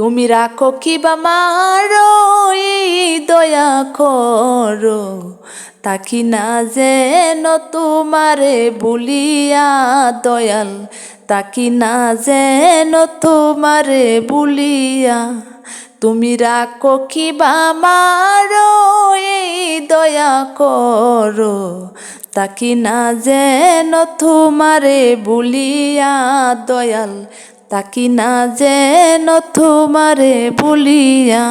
তুমি রাখো কি বা মারো? দয়া করো। তাকি না যেন তোমারে বলিয়া দয়াল। তাকি না যেন তোমারে বলিয়া। তুমি রাখো কি বা মারো? দয়া করো। তাকি না যেন তোমারে বলিয়া দয়াল। তাকি না যেন তোমারে বলিয়া।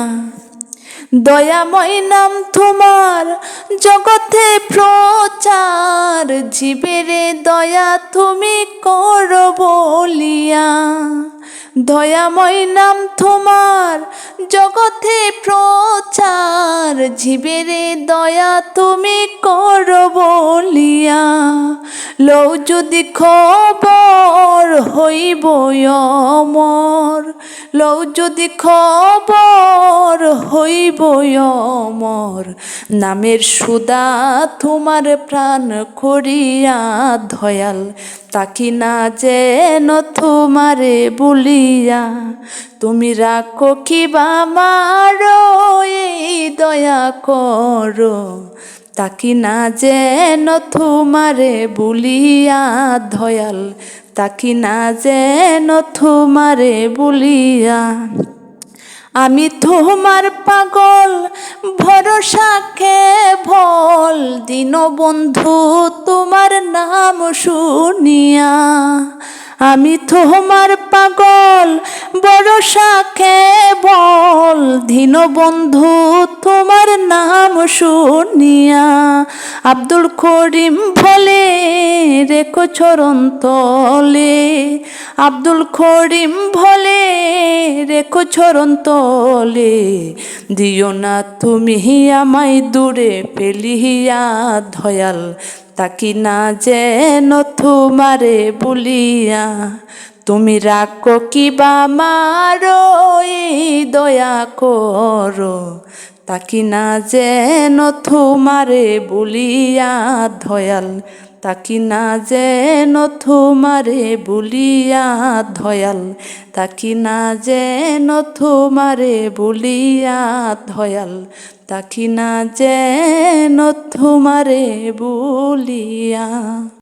দয়াময় নাম তোমার জগতে প্রচার, জীবের দয়া তুমি কর বলিয়া। দয়াময় নাম তোমার, জগতে প্রচার। জীবেরে দয়া তুমি কর বলিয়া লৌ যদি খবর হইব অমর। লৌ যদি খবর হইব অমর, নামের সুদা তোমার প্রাণ করিয়া ধয়াল তাকি না যেন তোমারে বলিয়া, তুমি রাখো কি বা মারো, এই দয়া করো। তাকি না যেন তোমারে বলিয়া ধয়াল তাকি না যেন তোমারে বলিয়া, আমি তোমার পাগল, ভরসা খে দিন বন্ধু, তোমার নাম শুনিয়া আমি তোমার পাগল ভরসা খে বল। দিন বন্ধু, তোমার নাম শুনিয়া আব্দুল করিম ভলে রেখো চরণ তলে। আব্দুল করিম ভলে রেখো তলে, দিও না তুমি আমায় দূরে পেলিয়া ধয়াল তাকি না যেন তোমারে বলিয়া। তুমি রাখো কিবা মারো দয়া করো তাকি না যেন তোমারে বলিয়া ধয়াল। তাকি না যেন তোমারে বলিয়া ধয়াল। তাকি না যেন তোমারে বলিয়া ধয়াল। তাকি না যেন তোমারে বলিয়া